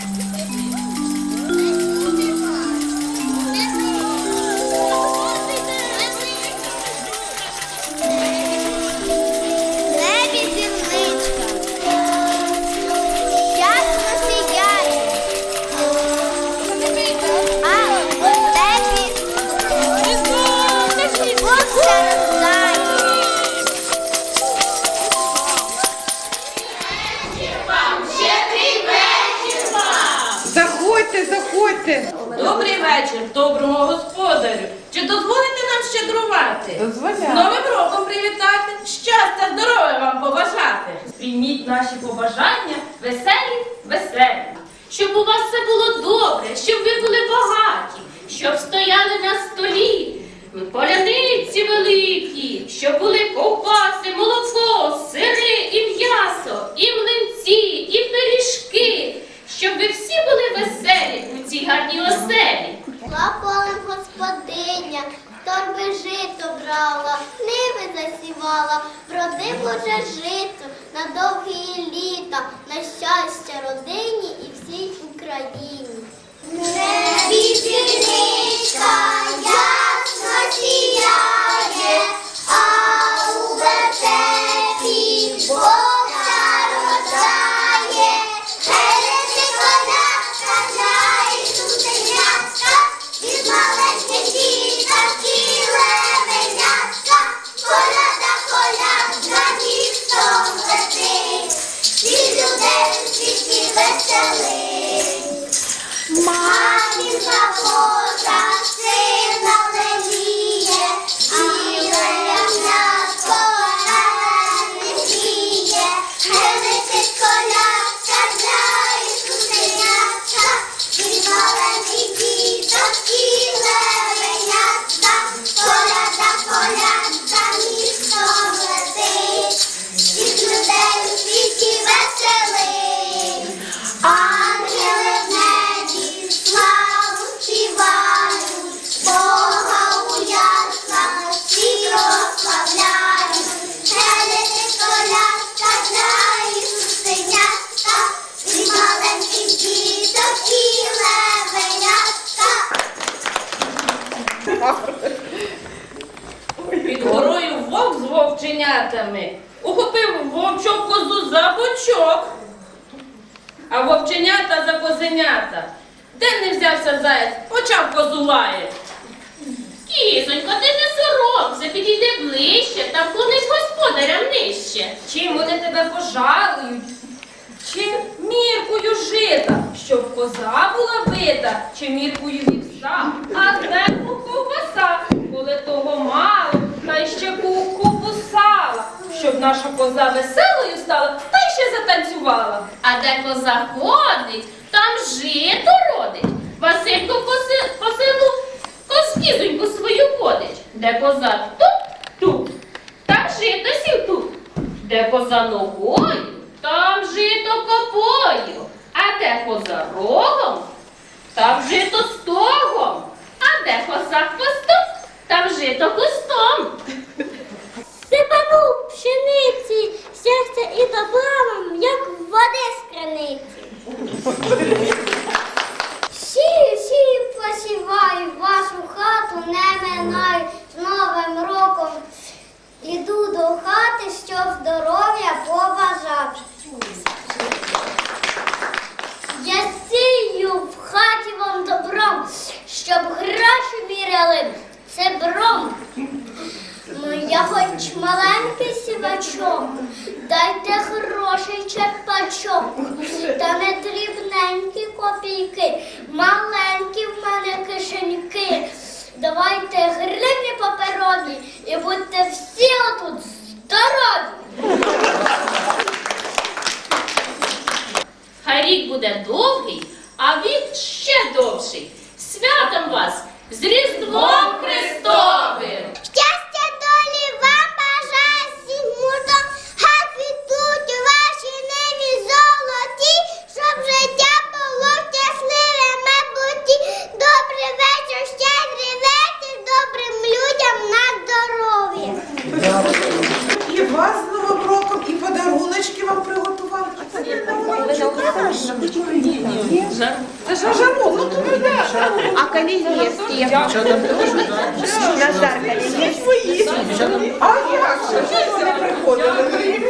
Небі Заходьте, заходьте. Добрий вечір, доброму господарю. Чи дозволите нам щедрувати? З Новим роком привітати, щастя, здоров'я вам побажати. Сприйміть наші побажання веселі, веселі. Щоб у вас все було добре, щоб ви були багаті, щоб стояли на столі поляниці великі, щоб були ковбаси, молоко, сири і м'ясо, і млинці, і пиріжки, щоб ви всі були веселі у цій гарній оселі. Лапалем господиня, торби жито брала, ниви вродив уже жито на довгі літа, на щастя родині і всій Україні. Небі сіяє, а у вертепі. Переди колядка для Ісусенятка, від маленьких світі веселить. Матінка ухопив вовчок козу за бочок, а вовченята за козенята. Де не взявся заєць, почав козу лаяти. Кізонько, ти не соромся, підійди ближче та вклонись господарям нижче. Чим вони тебе пожалують? Чи міркою жита, щоб коза була бита, чи міркою вівса, щоб наша коза веселою стала, та й ще затанцювала. А де коза ходить, там жито родить. Василько по, си- по селу свою водить. Де коза тут, тут, там жито сів тут. Де коза ногою, там жито копою. А де коза рогом, там жито стогом. А де коза хвостом, там жито кустом. Сипану пшениці, щастя і добра вам, як води з криниці. Сію, сію, посіваю, вашу хату не минаю з Новим роком. Іду до хати, щоб здоров'я побажав. Я сію в хаті вам добром, щоб гроші міряли цебром. Ну, я хоч маленький сівачок, дайте грошей черпачок, та не дрібненькі копійки, маленькі в мене кишеньки. Давайте гривні паперові і будьте всі отут здорові. Хай рік буде довгий, а вік ще довший. Святом вас з Різдвом Христовим! Щастя долі вам бажаю всім муртом, хай квітуть ваші ниві золоті, щоб життя було щасливе, майбутті. Добрий вечір, щедрий вечір, добрим людям на здоров'я. І А це не на Це ж ну то да. А Калігєвський? Назар Калігєвський. А як же? Що вони приходили?